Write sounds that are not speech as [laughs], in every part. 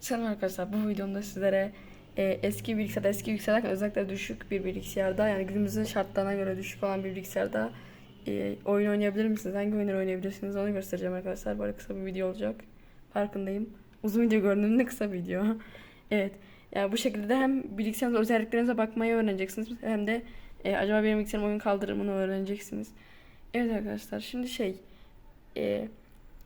Selam arkadaşlar bu videomda sizlere e, eski bilgisayar eski bilgisayarda özellikle düşük bir bilgisayarda yani günümüzün şartlarına göre düşük olan bir bilgisayarda e, oyun oynayabilir misiniz? Hangi oyunları oynayabilirsiniz onu göstereceğim arkadaşlar. Böyle kısa bir video olacak. Farkındayım. Uzun video göründüğünde kısa video. [laughs] evet. Yani bu şekilde hem bilgisayarınız özelliklerinize bakmayı öğreneceksiniz hem de e, acaba benim bilgisayarım oyun kaldırır mı onu öğreneceksiniz. Evet arkadaşlar şimdi şey e,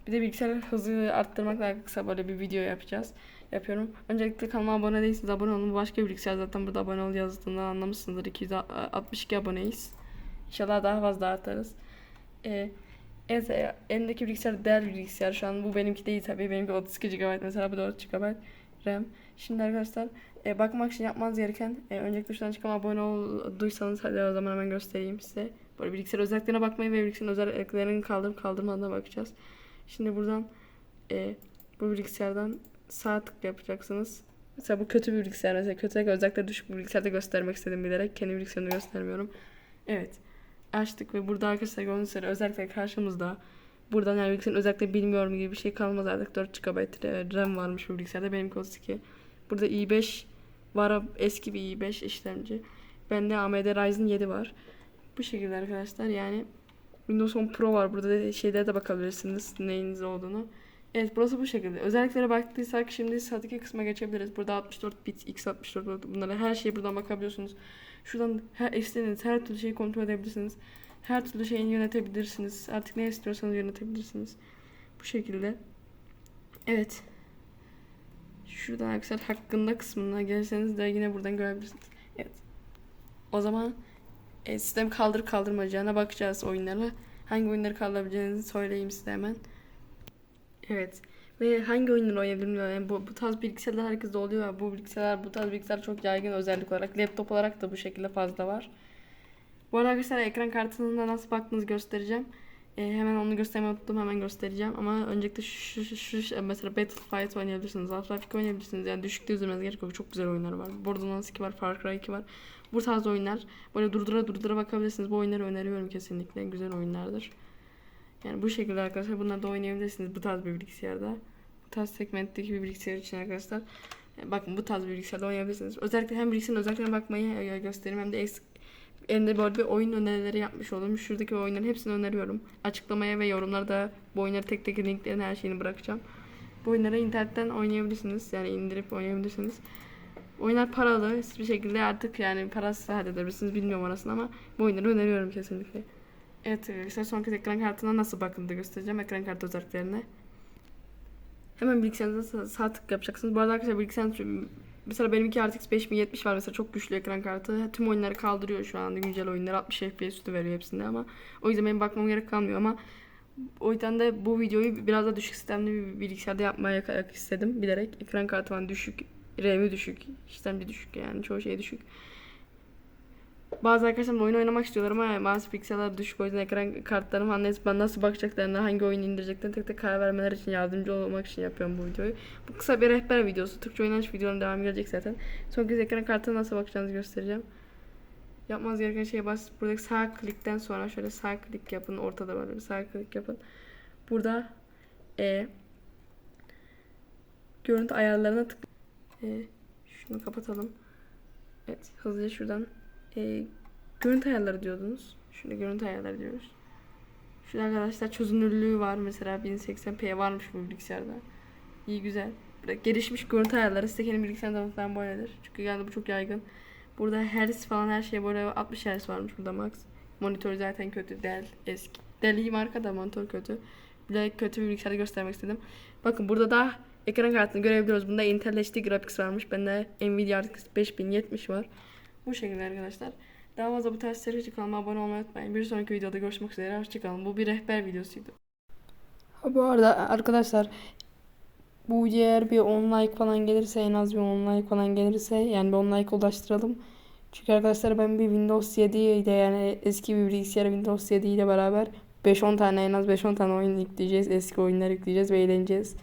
bir de bilgisayar hızı arttırmakla kısa böyle bir video yapacağız. Yapıyorum. Öncelikle kanalıma abone değilseniz abone olun. Başka bir bilgisayar zaten burada abone ol yazdığından anlamışsınızdır. 262 aboneyiz. İnşallah daha fazla artarız. Ee, evet elimdeki bilgisayar değer bir bilgisayar. Şu an bu benimki değil tabii. Benimki 32 GB mesela bu 4 GB RAM. Şimdi arkadaşlar e, bakmak için yapmanız gereken e, öncelikle şuradan çıkan abone olduysanız hadi o zaman hemen göstereyim size. Böyle bilgisayar özelliklerine bakmayı ve bilgisayarın özelliklerinin kaldırıp kaldırmadığına bakacağız. Şimdi buradan e, bu bilgisayardan sağ tık yapacaksınız. Mesela bu kötü bir bilgisayar. Mesela kötü özellikle düşük bir bilgisayarda göstermek istedim bilerek. Kendi bilgisayarımı göstermiyorum. Evet. Açtık ve burada arkadaşlar gördüğünüz üzere özellikle karşımızda buradan yani bilgisayarın özellikle bilmiyorum gibi bir şey kalmaz artık 4 GB RAM varmış bu bilgisayarda. Benimki 32. Burada i5 var eski bir i5 işlemci. Bende AMD Ryzen 7 var. Bu şekilde arkadaşlar yani Windows 10 Pro var. Burada da şeylere de bakabilirsiniz neyiniz olduğunu. Evet burası bu şekilde. Özelliklere baktıysak şimdi sağdaki kısma geçebiliriz. Burada 64 bit, x64 bunlara her şeye buradan bakabiliyorsunuz. Şuradan her istediğiniz her türlü şeyi kontrol edebilirsiniz. Her türlü şeyi yönetebilirsiniz. Artık ne istiyorsanız yönetebilirsiniz. Bu şekilde. Evet. Şuradan arkadaşlar hakkında kısmına gelirseniz de yine buradan görebilirsiniz. Evet. O zaman e, sistem kaldır kaldırmayacağına bakacağız oyunlara. Hangi oyunları kaldırabileceğinizi söyleyeyim size hemen. Evet. Ve hangi oyunları oynayabilirim? Yani bu, bu tarz bilgisayarlar herkeste oluyor. ya, Bu bilgisayarlar, bu tarz bilgisayar çok yaygın özellik olarak. Laptop olarak da bu şekilde fazla var. Bu arada arkadaşlar ekran kartına nasıl baktığınızı göstereceğim. E, hemen onu göstermeyi unuttum. Hemen göstereceğim. Ama öncelikle şu, şu, şu, şu mesela Battlefield oynayabilirsiniz. Half-Life 2 oynayabilirsiniz. Yani düşükte üzülmeniz gerek yok. Çok güzel oyunlar var. Borderlands 2 var. Far Cry 2 var. Bu tarz oyunlar. Böyle durdura durdura bakabilirsiniz. Bu oyunları öneriyorum kesinlikle. Güzel oyunlardır. Yani bu şekilde arkadaşlar bunları da oynayabilirsiniz bu tarz bir bilgisayarda. Bu tarz segmentteki bir bilgisayar için arkadaşlar. Bakın bu tarz bir bilgisayarda oynayabilirsiniz. Özellikle hem bilgisayarın özelliklerine bakmayı göstereyim hem de eksik Elimde böyle bir oyun önerileri yapmış oldum. Şuradaki oyunların hepsini öneriyorum. Açıklamaya ve yorumlarda bu oyunları tek tek linklerin her şeyini bırakacağım. Bu oyunları internetten oynayabilirsiniz. Yani indirip oynayabilirsiniz. Oyunlar paralı. Hiçbir şekilde artık yani parasız halledebilirsiniz. Bilmiyorum orasını ama bu oyunları öneriyorum kesinlikle. Evet arkadaşlar son kez ekran kartına nasıl bakıldığını göstereceğim. Ekran kartı özelliklerine. Hemen bilgisayarınıza sağ tık yapacaksınız. Bu arada arkadaşlar bilgisayarınız Mesela benimki RTX 5070 var mesela çok güçlü ekran kartı. Tüm oyunları kaldırıyor şu anda güncel oyunları 60 FPS üstü veriyor hepsinde ama o yüzden benim bakmam gerek kalmıyor ama o yüzden de bu videoyu biraz da düşük sistemli bir bilgisayarda yapmaya istedim bilerek. Ekran kartı falan düşük, RAM'i düşük, işlemci düşük yani çoğu şey düşük. Bazı arkadaşlarım oyun oynamak istiyorlar ama bazı pikseller düşük o yüzden ekran kartlarım hani ben nasıl bakacaklarına hangi oyunu indireceklerini tek tek karar vermeler için yardımcı olmak için yapıyorum bu videoyu. Bu kısa bir rehber videosu. Türkçe oynanış videoların devam gelecek zaten. Son kez ekran kartına nasıl bakacağınızı göstereceğim. Yapmanız gereken şey bas buradaki sağ klikten sonra şöyle sağ klik yapın. Ortada böyle sağ klik yapın. Burada e, görüntü ayarlarına tık e, şunu kapatalım. Evet hızlıca şuradan e, görüntü ayarları diyordunuz. Şöyle görüntü ayarları diyoruz. Şurada arkadaşlar çözünürlüğü var. Mesela 1080p varmış bu bilgisayarda. İyi güzel. Burada gelişmiş görüntü ayarları. Size kendi bilgisayarda falan böyledir. Çünkü yani bu çok yaygın. Burada hertz falan her şey böyle 60 hertz varmış burada max. Monitör zaten kötü. Dell eski. Dell iyi marka da monitör kötü. Bir de kötü bir bilgisayarı göstermek istedim. Bakın burada da ekran kartını görebiliyoruz. Bunda Intel HD Graphics varmış. Bende Nvidia RTX 5070 var. Bu şekilde arkadaşlar. Daha fazla bu tarz seri kanalıma abone olmayı unutmayın. Bir sonraki videoda görüşmek üzere. Hoşçakalın. Bu bir rehber videosuydu. Ha, bu arada arkadaşlar bu eğer bir 10 like falan gelirse en az bir 10 like falan gelirse yani bir 10 like ulaştıralım. Çünkü arkadaşlar ben bir Windows 7 ile yani eski bir bilgisayara Windows 7 ile beraber 5-10 tane en az 5-10 tane oyun yükleyeceğiz. Eski oyunlar yükleyeceğiz ve eğleneceğiz.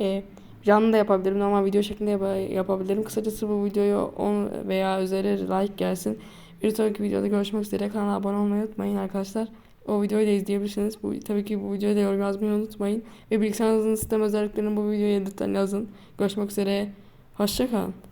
Ee, canlı da yapabilirim ama video şeklinde yap yapabilirim. Kısacası bu videoyu 10 veya üzeri like gelsin. Bir sonraki videoda görüşmek üzere. Kanala abone olmayı unutmayın arkadaşlar. O videoyu da izleyebilirsiniz. Bu, tabii ki bu videoya da yorum yazmayı unutmayın. Ve bilgisayarınızın sistem özelliklerini bu videoya lütfen yazın. Görüşmek üzere. Hoşçakalın.